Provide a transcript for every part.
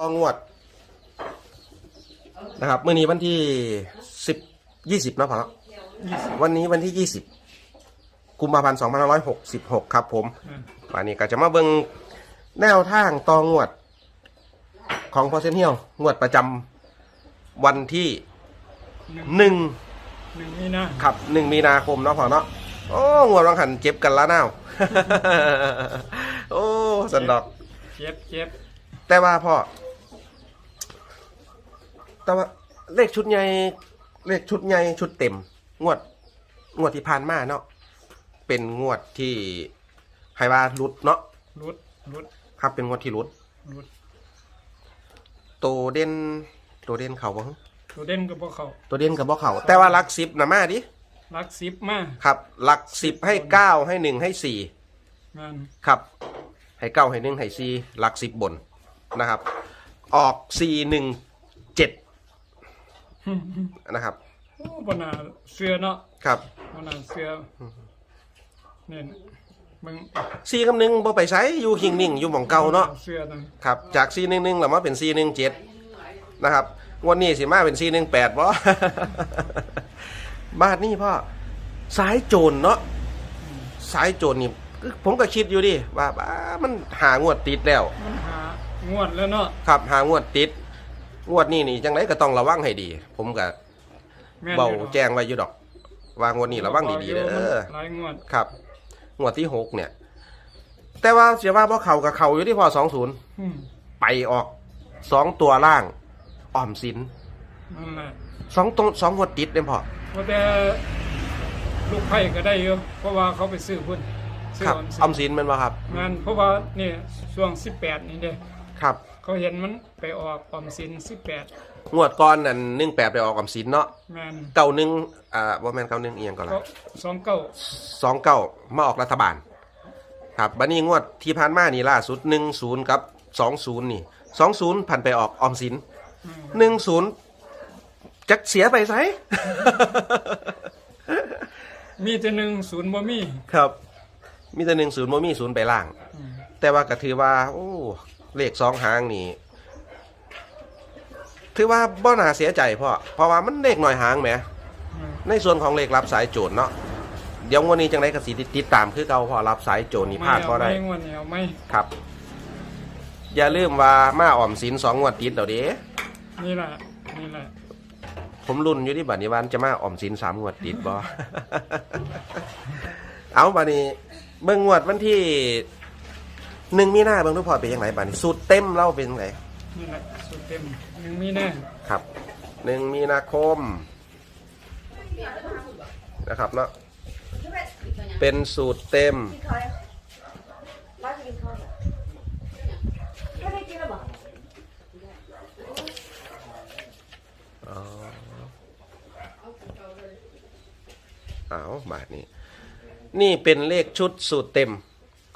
องวด นะครับเมื่อนี้วันที่สิบยี่สิบนะพอแล้ววันนี้วันที่ยี่สิบกุมภาพันธ์สองพันร้อยหกสิบหกครับผมอืมวันนี้ก็จะมาเบิ่งแนวทางตองวด ของพอเซนเฮียวงวดประจำวันที่หนึ่งหนึ่งหนึ่งมีนาครับหนึ่งมีนาคมเนาะพอเนาะโอ้งวดวังหันเจ็บกันละนาว โอ้สันดอก เจ็บเจ็บแต่ว่าพ่อ แต่ว่าเลขชุดใหญ่เลขชุดใหญ่ชุดเต็ม งวด งวดที่ผ่านมาเนาะเป็นงวดที่ไฮว่ารุดเนาะรุดรุดครับเป็นงวดที่รุดรุดโตเด่นโตเด่นเขาบ่ฮึตัวเด่นกับพวกเขาตัวเด่นกับบ่เขาแต่ว่าหลักสิบนะมาดิรักสิบมาครับหลักสิบให้เก้าให้หนึ่งให้สี่งานครับ ให้เก้าให้หนึ่งให้สี่หลักสิบบนนะครับ ออกสี่หนึ่งเจ็ด นะครับโอ้บนาเสือเนาะครับบนาเสือเนี่ยมึงสี่กับหนึ่งบ่ไปใช้อยู่หิงนิ่งอยู่หม่องเก่าเนาะเสือนั่นครับจากสี่หนึ่งหนึ่งแล้วมาเป็นสี่หนึ่งเจ็ดนะครับงวันนี้สิมาเป็นสี่หนึ่งแปดบ่บาทนี่พ่อสายโจรเนาะสายโจรนี่ผมก็คิดอยู่ดิว่าบ้ามันหางวดติดแล้วมันหางวดแล้วเนาะครับหางวดติด งวดนี้นี่จังไดก็ต้องระวังให้ดี ผมก็แม่นเบาอยู่ดอกแจ้งไว้อยู่ดอก ว่างวดนี้ระวังดีๆเด้อ หลายงวดครับงวดที่หกเนี่ย แต่ว่าเสียว่าเพราะเขากับเขาอยู่ที่พอสองศูนย์อืมไปออกสองตัวล่างออมสินนั่นแหละ สองตรงสองงวดติดเนี่ยพอ เพราะแต่ลูกไผ่ก็ได้เยอะเพราะว่าเขาไปซื้อพุ่นซื้อครับออมออมสินสินแมันว่าครับ งานเพราะว่าเนี่ยช่วงสิบแปดนี่เด้ครับ เขาเห็นมันไปออกออมสินสิบแปดงวดก่อนนั่นหนึ่งแปดไปออกออมสินเนาะแมนเก้าหนึ่งอ่าว่าแมนเก้าหนึ่งเอียงก่อนละก็สองเก้าสองเก้ามาออกรัฐบาล ครับบันนี้งวดที่ผ่านมานี่ล่าสุดหนึ่งศูนย์กับสองศูนย์นี่สองศูนย์พันไปออกออมสินอืมหนึ่งศูนย์จักเสียไปไสมีแต่หนึ่งศูนย์บ่มีครับ มีแต่หนึ่งศูนย์โมมีศูนย์ไปล่างอืมแต่ว่าก็ถือว่า โอ้ เลขสองหางนี่ถือว่าบ่น่าเสียใจพ่อเพราะว่ามันเลขหน่อยหางแหมอืมในส่วนของเลขรับสายโจรเนาะเดี๋ยววันนี้จังไรก็สิติดตามคือเก่าพอรับสายโจรนี่พลาดก็ได้ไม่งวดนี้เอาไม่ครับ อย่าลืมว่ามาอ่อมสินสองงวดติดเดี๋ยวเด้นี่แหละนี่แหละผมรุ่นอยู่ที่บัดนี้วันจะมาอ่อมสินสามงวดติดบ่เอาบัดนี้เบิ่งงวดวันที่ หนึ่งมีหน้าเบิ่งทุกพอเป็นยังไงบัดนี้สูตรเต็มเล่าเป็นยังไงนี่แหละสุดเต็มหนึ่งมีแน่ครับหนึ่งมีนาคมนะครับเนาะเป็นสูตรเต็มกินข้าวยังร้านจะกินข้าวเหรอไม่ได้กินหรอเปล่าอ๋อเอาบาทนี้ นี่เป็นเลขชุดสูตรเต็ม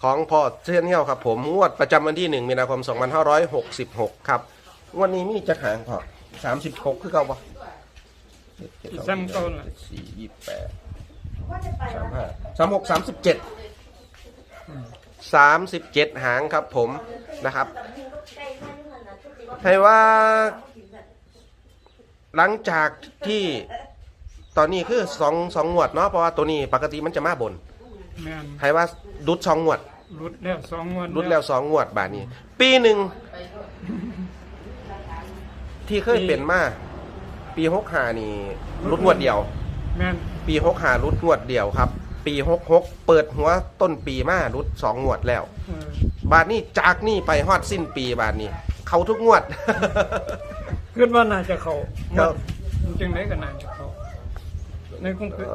ของพ่อเทียนเที่ยวครับผมงวดประจำวันที่หนึ่งมีนาคม 2566 ครับงวดนี้มีจะหางพอ36 คือเก่าปะที่ซ้ำเก่าน่ะ สี่ยี่แปดว่าจะไปสามวะห้าสามหกสามสิบเจ็ดสามสิบเจ็ดหางครับผมนะครับใกล้ข้างนี่มันนะทุกทีว่าให้ว่ากินแบบหลังจากที่ตอนนี้คือสองสองงวดเนาะเพราะว่าตัวนี้ปกติมันจะมาบน แม่นให้ว่าดุดสองงวด รุดแล้วสองงวดรุดแล้วสองงวดบาทนี้ ปีหนึ่งที่เคยเป็นมาปีหกหานี่รุดงวดเดียว แม่นปีหกหารุดงวดเดียวครับ ปีหกหกเปิดหัวต้นปีมารุดสองงวดแล้ว เออบาทนี้จากนี่ไปฮอดสิ้นปีบาทนี้ เขาทุกงวด คิดว่าน่าจะเขาครับ มันจึงไหนก็น่าจะเขาในคงคือ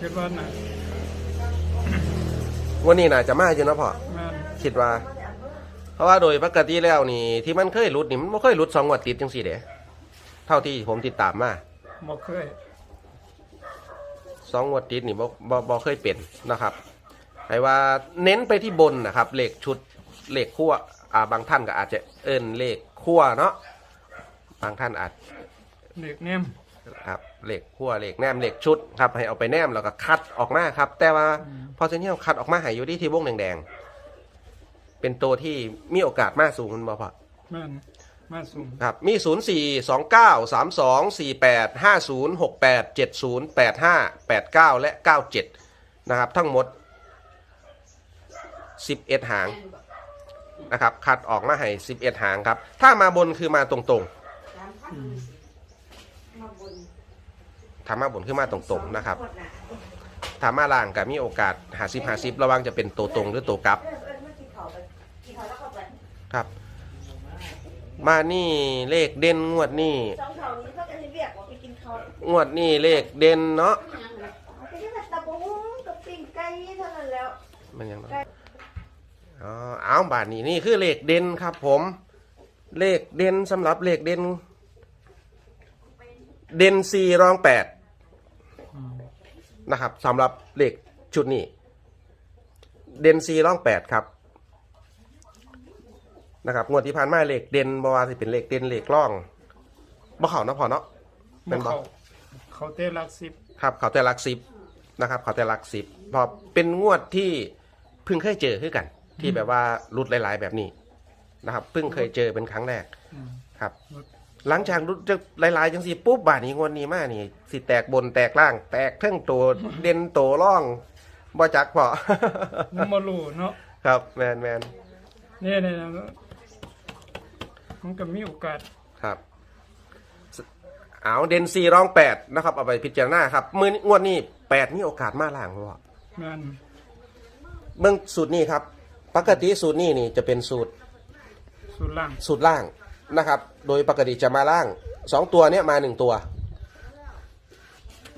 คิดว่าน่า วันนี้น่าจะมาอยู่เนาะพ่อแม่นคิดว่า เพราะว่าโดยปกติแล้วนี่ ที่มันเคยรุดนี่มันไม่เคยรุดสองงวดติดจังสี่เด้เท่าที่ผมติดตามมาบ่เคยสองงวดติดนี่บ่บ่บ่เคยเป็นนะครับให้ว่าเน้นไปที่บนนะครับเลขชุดเลขขั้วอ่าบางท่านก็อาจจะเอิ้นเลขขั้วเนาะบางท่านอาจ เด็กแนม ครับเหล็กขั้วเหล็กแนมเหล็กชุดครับให้เอาไปแนมแล้วก็คัดออกมาครับ แต่ว่าพอเซนเนียลคัดออกมาใหายอยู่ที่ที่วงแดงๆเป็นตัวที่มีโอกาสมากสูงคุณบอพ่อแม่นมาสูงครับมี 0 4 2 9 3 2 4 8 5 0 6 8 7 0 8 5 8 9 และ 97 นะครับ ทั้งหมด 11 หางนะครับ คัดออกมาให้ 11 หางครับ ถ้ามาบนคือมาตรงสา มพันอืมมาบนๆถ้นมาตรงๆนะครับหมดน่ะถ้ามาล่างก็มีโอกาสหาสิบหาสิบระวังจะเป็นตัวตรงหรือตัวกลับ ครับ มานี่เลขเด่นงวดนี่งวดนี่เลขเด่นเนาะอาไปที่แบบตะปูกับปิ้งไก่เท่านั้นแล้วมันยังไงอ๋อเอาบาทนี้นี่คือเลขเด่นครับ ผม เลขเด่นสำหรับเลขเด่น เด่นสี่รองแปดอืมนะครับสำหรับเลขชุดนี้ เด่นสี่รองแปดครับนะครับงวดที่ผ่านมาเลขเด่นบว่าสิเป็นเลขเด่นเลขร่องบ่เขาเนาะพอเนาะเป็บ่นบ่เขาเขาเต้หลักสิบครับ เขาแต่หลักสิบนะครับ เขาแต่หลักสิบพอเป็นงวดที่เพิ่งเคยเจอคือกัน ที่แบบว่ารุดหลาย ๆ แบบนี้นะครับเพิ่งเคยเจอเป็นครั้งแรกอืมครับ หลังจากรุดจะหลายๆจังสิปุ๊บบาทนี้งวดนี้มานี่สิแตกบนแตกล่าง แตกเท่งตัวเด่นโตร่องบ่จักพอยังบ่รู้เนาะครับแมนแมนเนี่ยเนี่ยมันก็มีโอกาสครับสเอาเด่นสี่รองแปดนะครับ เอาไปพิจารณาครับ มืองวดนี้แปดนี่โอกาสมาล่างพ่อแม่นเบื้องสูตรนี้ครับ ปกติสูตรนี้นี่จะเป็นสูตรสุดล่างสูตรล่าง นะครับ โดยปกติจะมาล่างสองตัวเนี้ยมาหนึ่งตัว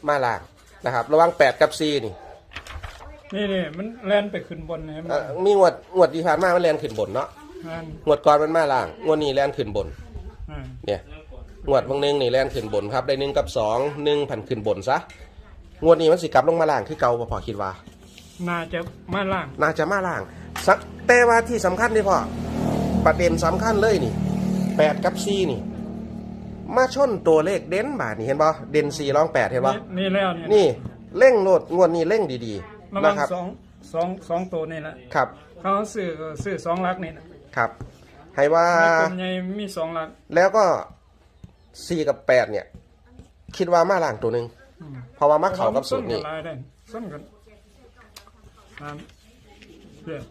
มาล่างนะครับ ระหวังแปดกับซีนี่นี่นี่มันแล่นไปขึ้นบนนะมันเอ่อมีงวดงวดที่ผ่านมามันแลนขึ้นบนเนาะแม่นงวดก่อนมันมาล่างงวดนี้แลนขึ้นบน อ่าเนี่ยงวดบางหนึงนี่แลนขึ้นบนครับ ได้หนึ่งกับสองหนึ่งผันขึ้นบนซะงวดนี้มันสิกลับลงมาล่างคือเก่าบ่พอคิดว่า น่าจะมาล่างน่าจะมาล่างสักแต่ว่าที่สำคัญนี่พ่อประเด็นสำคัญเลยนี่ แปดกับซีนี่ มาชนตัวเลขเด่นบาทนี่เห็นป่เด่นสี่รองแปดเห็นป่นี่นี่แล้วเนี่ยนี่เร่งโหลดงวดนี้เร่งดีระๆวันะงครับ สองสองสองตัวนี่แหละครับเขาซื้อก็ซื้อสองหลักนี่นะครับให้ว่า ในกลุ่มใหญ่มีสองหลักแล้วก็สี่กับแปดเนี่ย คิดว่ามาล่างตัวหนึ่งอืมเพราะว่ามาเข่ากับสูตรนี้ส้กัหลายได้ส้นกันตามเพื่อน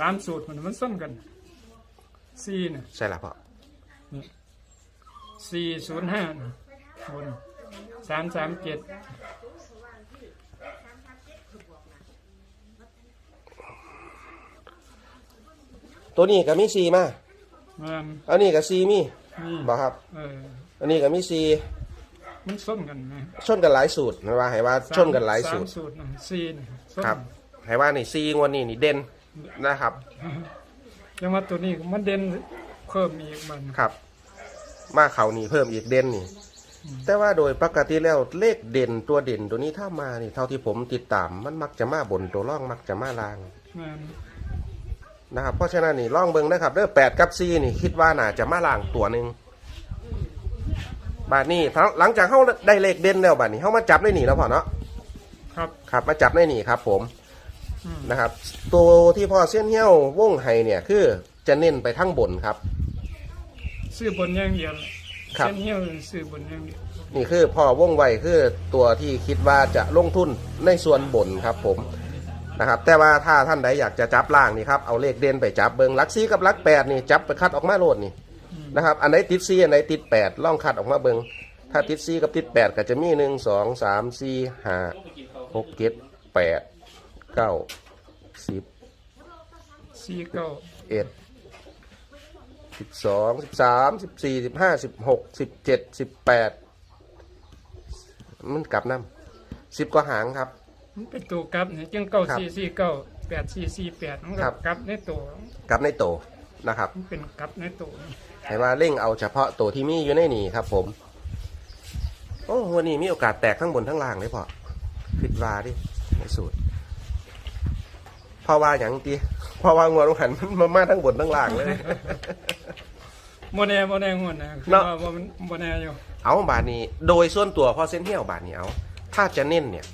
ตามสูตรมันมันส้นกัน สี่เนี่ยใช่ละพ่อสี่ศูนย์ห้าบนสามสามเจ็ดตัวนี้ก็มีซีมามันอันนี้ก็ซีมีนี่บอกครับเอออันนี้ก็มีซีมันส้นกันนะชนกันหลายสูตรนะว่าให้ว่าชนกันหลายสูตรสมสูตรนะสี่นี่ส้นครับให้ว่านี่ซีงวดนี้นี่เด่นนะครับ ยังว่าตัวนี้มันเด่นเพิ่มอีกมันครับ มาเขานี่เพิ่มอีกเด่นนี่ แต่ว่าโดยปกติแล้วเลขเด่นตัวเด่นตัวนี้ถ้ามานี่ เท่าที่ผมติดตามมันมักจะมาบนตัวร่องมักจะมาลางมันนะครับเพราะฉะนั้นนี่ร่องเบิงนะครับเด้อแปดกับซีนี่คิดว่าน่าจะมาลางตัวหนึ่งบาทนี้ทั้งหลังจากเขาได้เลขเด่นแล้วบาทนี้เขามาจับได้หนีแล้วพอเนาะครับ ครับมาจับได้หนีครับ ผมอืม นะครับ ตัวที่พ่อเส้นเหี้ยววงไห้เนี่ยคือจะเน้นไปทั้งบนครับ ซื้อบนอย่างเดียวครับ เส้นเหี้ยวซื้อบนอย่างเดียวนี่คือพ่อวงไวคือตัวที่คิดว่าจะลงทุนในส่วนบนครับผมนะครับ แต่ว่าถ้าท่านใดอยากจะจับล่างนี่ครับเอาเลขเด่นไปจับเบิงลักซีกับลักแปดนี่จับไปคัดออกมาโลดนี่นะครับอันไหนติดซีอันไหนติดแปดล่องคัดออกมาเบิงถ้าติดซีกับติดแปดก็จะมีหนึ่งสองสามสี่ห้าหกเจ็ดแปด เก้าสิบสี่เก้าเอ็ดสิบสองสิบสามสิบสี่สิบห้าสิบหกสิบเจ็ดสิบแปดมันกลับน้ำสิบกว่าหางครับ มันเป็นตัวกลับเนี่ยจังเก้าครับสี่สี่เก้าแปดสี่สี่แปดมันก็ครับกลับในตัวกลับในโตนะครับ มันเป็นกลับในตัวให้ว่าเร่งเอาเฉพาะตัวที่มีอยู่ในนี่ครับ ผม โอ้วันนี้มีโอกาสแตกทั้งบนทั้งล่างเลยพอคิดว่าดิในสูตร เพราะว่าอย่างตีเพราะว่างวดหันมันมามาทั้งบนทั้งล่างเลย โมแน่โมแน่งวดนะคือเนาะ ว่าบ่มันโมแน่อยู่เอาบาทนี้ โดยส่วนตัวพ่อเส้นเที่ยวบาทนี้เอา ถ้าจะเน้นเนี่ย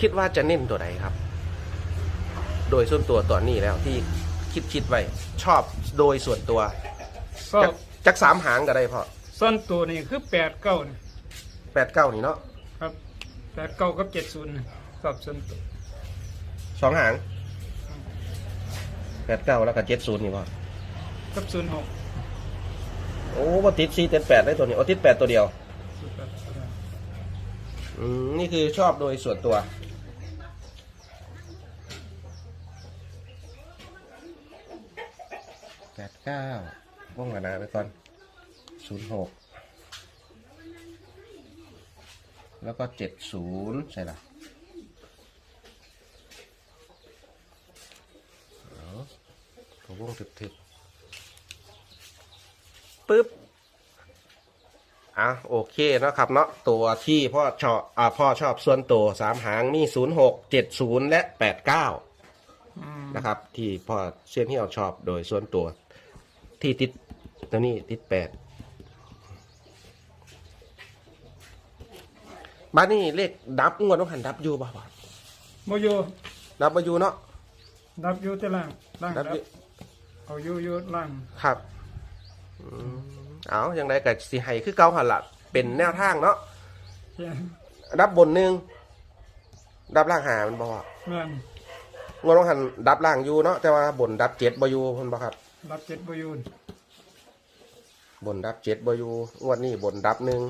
คิดว่าจะเน้นตัวไหนครับ โดยส่วนตัวตอนนี้แล้วที่คิดคิดไว้ ชอบโดยส่วนตัวก็จักจักสามหางก็ได้พอส่วนตัวนี่คือแปดเก้านี่แปดเก้านี่เนาะครับแปดเก้ากับเจ็ดศูนย์ชอบส่วนตัว สองหางแปดเก้าแล้วก็เจ็ดศูนย์นี่พอกับศูนย์หกโอ้ว่าติดสี่ติดแปดได้ตัวนี้โอ้ติดแปดตัวเดียวศูนย์แปดอืมนี่คือชอบโดยส่วนตัว แปดเก้าว่องกันนะไปก่อนศูนย์หกแล้วก็เจ็ดศูนย์ใช่ละเอาตั ววงทึบๆปึ๊บอะโอเคเนาะครับเนาะตัวที่พ่อชอบอ่าพ่อชอบส่วนตัวสามหางมีศูนย์หกเจ็ดศูนย์และแปดเก้าอืมนะครับ ที่พ่อเซียนที่เราชอบโดยส่วนตัว ที่ติดตัวนี้ติดแปดบ้านนี้เลขดับงวดต้องหันดับอยู่บ่าวะโมโยดับมาอยู่เนาะดับอยูแต่ล่างล่างดัดับบอยู่ เอาอยูอยูล่างครับอืมเอาอย่างไรกับสีไห้คือเก่าหันละเป็นแนวทางเนาะเหี้ยดับบนหนึ่งดับล่างหามันบอกแม่นงวดต้องหันดับล่างอยู่เนาะแต่ว่าบนดับเจ็ดบอยู่เพิ่นบอกครับดับเจ็ดบอยูนบนดับเจ็ดบอยู่งวดนี้บนดับหนึ่ง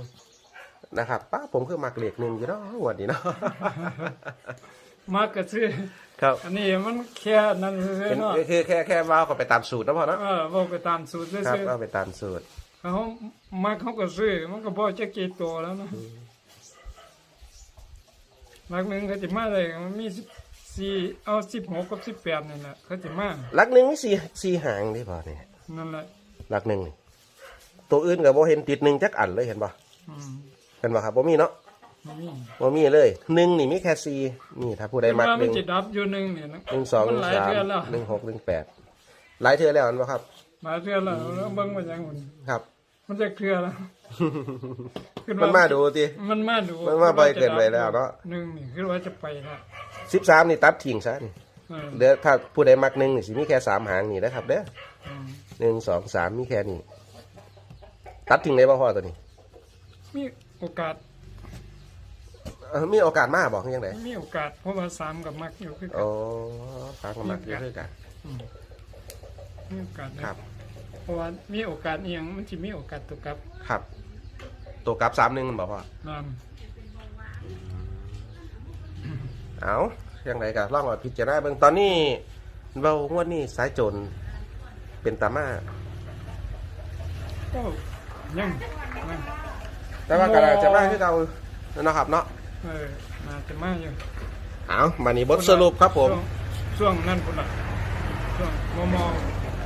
นะครับป้าผมคือมักเลขหนึ่งอยู่เนาะงวดนี้เนาะ มากกระซื้อครับอันนี้มันแค่นั้นเลยเป็นเนาะคือแค่แค่ว่าก็ไปตามสูตรนะพ่อเนาะเออบอกไปตามสูตรครับซื้อว่าไปตามสูตร ๆเขามาเขาก็ซื้อมันก็บอกจะกี่ตัวแล้วเนาะลักหนึ่งเขาจะมาเลยมันมีสิบสี่เอาสิบหกกับสิบแปดนี่แหละเขาจะมาหลักหนึ่งมีสี่สี่หางนี่พอเนี่ยนั่นแหละหลักหนึ่งนี่ตัวอื่นก็บ่เห็นติดหนึ่งจักอันเลยเห็นป่ะอืมเห็นป่ะครับบ่มีเนาะไม่มี บ่มีเลยหนึ่งนี่มีแค่สี่นี่ถ้าผู้ใดแต่มักว่าหมันนึ่งจะดับอยู่หนึ่งเนี่ยนะหนึ่งสองหมันึ่งหลายสามเดือนแล้วหนึ่งหกหนึ่งแปดหลายเทื่อแล้วเห็นป่ะครับหลายเดือนแล้วแล้วเบิ่งมาอย่างหุ่นครับ มันจะเคลือแล้วขึ้มันมาดูติมันมาดูมันมาบ่อยเกินไปแล้วเนาะหนึ่งนี่คือว่าจะไปละสิบสามนี่ตัดทิ้งซะนี่เออเดี๋ยวถ้าผู้ใดมักหนึ่งนี่สิมีแค่สามหางนี่นะครับเด้ออืมหนึ่งสองสามมีแค่นี้ตัดทิ้งได้ป่ะพ่อตัวนี้มีโอกาส เอ้อมีโอกาสมากบอกยังไงมีโอกาสเพราะว่าสามกับมักอยู่คือกัน โอ้ฟังกันมาเยอะๆกันมมีโอกาสนะครับ เพราะว่ามีโอกาสเอียงมันจะมีโอกาสตกกลับครับ ตัวกลับสามหนึ่งบอกพ่อนานเอายังไงกันล่องมาพิจารณาเบื้องตอนนี้เบางวดนี้สายโจรเป็นตามาก็ยังยังแต่ว่ากระดาษจะมาคือเก่านะครับเนาะ เออน่าจะมาอยู่เอามานี่บทสรุปครับผม ช่วงช่วงนั้นพุ่นละช่วงมอมอ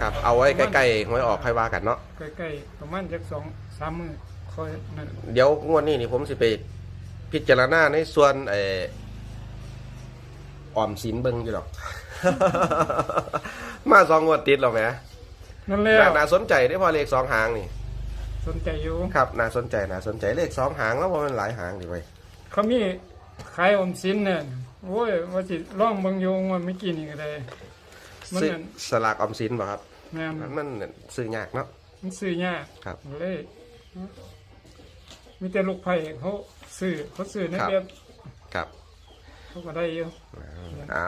ครับ เอาไว้ใกล้ๆหวยออกค่อยว่ากันเนาะ ใกล้ๆประมาณจักสองสามมือคอยนั่นเดี๋ยวงวดนี้นี่ผมสิไปพิจารณาในส่วนเออออมสินเบิงอยู่หรอก มาสองงวดติดหรอแหมนั่นแหละน่าน่าสนใจได้พอเลขสองหางนี่ สนใจอยู่ ครับ น่าสนใจ น่าสนใจเลขสองหางแล้วว่ามันหลายหางดีไว้ย เขามีขายออมสินเนี่ยโอ้ยว่าสิร่องเบางโยงว่าไม่กี่นี่ก็ได้มันซื้อนั่นสลากออมสินป่ะครับแม่นมันซื้อยากเนาะ มันซื้อยากครับ เลยมีแต่ลูกไผ่เขาซื้อเขาซื้อในครับเว็บครับเขาก็ได้อยู่เอา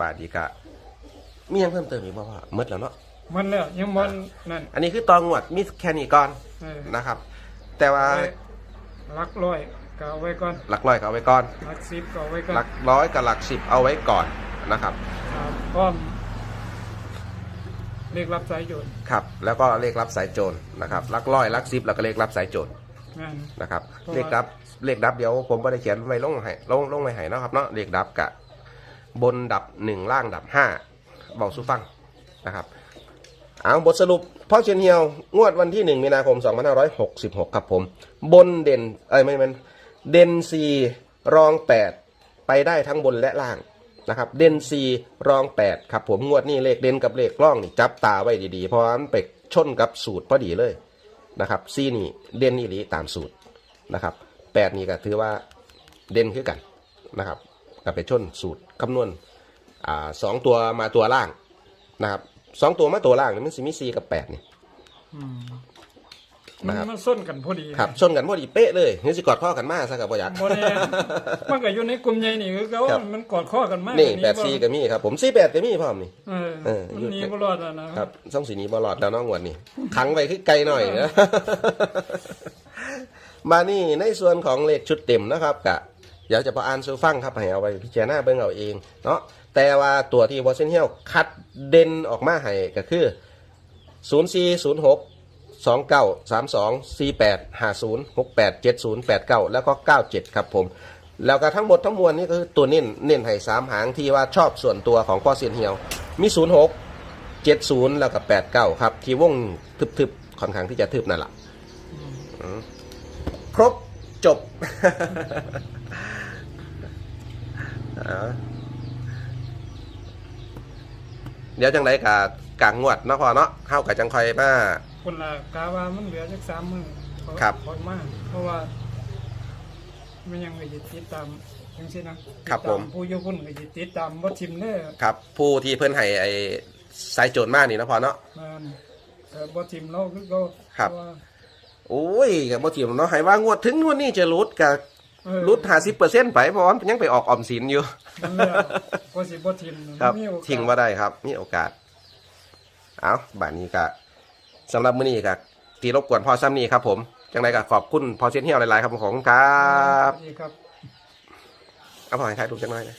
บาทดีกะมียังเพิ่มเติมอีกบ่พ่อหมดแล้วเนาะ มันแล้วยังมันนั่นอันนี้คือตองวดมีแค่นี้ก่อนเออนะครับ แต่ว่าไว้หลักร้อย ก็เอาไว้ก่อนหลักร้อยก็เอาไว้ก่อน หลักสิบก็เอาไว้ก่อนหลักร้อยกับหลักสิบเอาไว้ก่อนนะครับครับพร้อมเรียกรับสายโยนครับแล้วก็เลขรับสายโจรนะครับหลักร้อยหลักสิบแล้วก็เลขรับสายโจรแม่น นะครับเพราะว่า เลขดับเลขดับเดี๋ยวผมไม่ได้เขียนไว้ลงให้ลงลงไว้ให้เนาะครับเนาะเลขดับกะบนดับหนึ่งล่างดับห้าบอกสู้ฟังนะครับเอาบทสรุปพ่อเชียนเฮียวงวดวันที่หนึ่งมีนาคม 2566 ครับผม บนเด่นเอ้ยไม่ไม่ เด่นซีรองแปดไปได้ทั้งบนและล่างนะครับ เด่นซีรองแปดครับผมงวดนี้เลขเด่นกับเลขกล้องนี่จับตาไว้ดีๆ เพราะมันไปชนกับสูตรพอดีเลยนะครับซีนี่เด่นนี่หลีตามสูตรนะครับแปดนี่ก็ถือว่าเด่นขึ้นกันนะครับก็ไปชนสูตรคำนวณอ่าสองตัวมาตัวล่างนะครับสองตัวมาตัวล่างนี่มันสิมีสี่กับแปดนี่ มมันนะครับมันส้นกันพอดีครับชนกันพอดีเป๊ะเลยนี่สิกอดข้อกันมากซะกับพ่อยักษ์บ่แน่มันก็อยู่ในกลุ่มใหญ่นี่คือเขาครับ มันกอดข้อกันมากนี่แปดสี่ก็มีครับผมสี่แปดก็มีพร้อมนี่ เออเออมันอยู่ หนีบ่รอดแล้วนะครับช่องสีนี้บอลอดแล้วน้องวันนี้ขังไว้คือไกลหน่อยนะ มานี่ในส่วนของเลขชุดเต็มนะครับกะเดี๋ยวจะพออ่านสู่ฟังครับให้เอาไปพิจารณาเบิ่งเอาเองเนาะแต่ว่าตัวที่วอเซนเฮียลคัดเด่นออกมาให้ก็คือ 0 4 0 6 2 9 3 2 4 8 5 0 6 8 7 0 8 9 แล้วก็ 97 ครับผม แล้วก็ทั้งหมดทั้งมวลนี่ก็คือตัวเน้นเน้นให้สามหางที่ว่าชอบส่วนตัวของพ่อเซียนเฮียว มี 06 70 แล้วก็ 89 ครับ ที่วงทึบๆค่อนข้างที่จะทึบนั่นแหละอืมครบจบเอาเดี๋ยวจังไรกับกลางงวดเนาะพอเนาะเข้ากับจังคอยมา คนละกาว่ามันเหลือจักสามมื้อเขาครับ ขอมากเพราะว่า มันยังไม่ได้ติดตามจังซี่นะครับติดตาผมผู้อยู่พุ่นก็สิติดตามบ่ทิมเด้อครับ ผู้ที่เพื่อนให้ไอ้สายโจรมากนี่เนาะพอเนาะ มันแต่บ่ทิมเราคือเขาครับ เพาะว่าโอ้ยกับบ่ถีมเนาะให้ว่างวดถึงงวดนี้จะรุดกับเออรุดห้าสิบเปอร์เซ็นต์ไปเพราะว่ามันยังไปออกออมสินอยู่ นั่นแหละก็สิบ่ทิมครับ มีโอกาสทิ้งว่าได้ครับ มีโอกาส เอาบานนี้ก็ สำหรับมื้อนี้ก็ตีรบกวนพอซ้ำนี้ครับผมจังไรก็ขอบคุณพอเซียนเฮียวหลายๆครับผมของครับดีครับ เอาพอให้ถ่ายรูปจังหน่อยนะ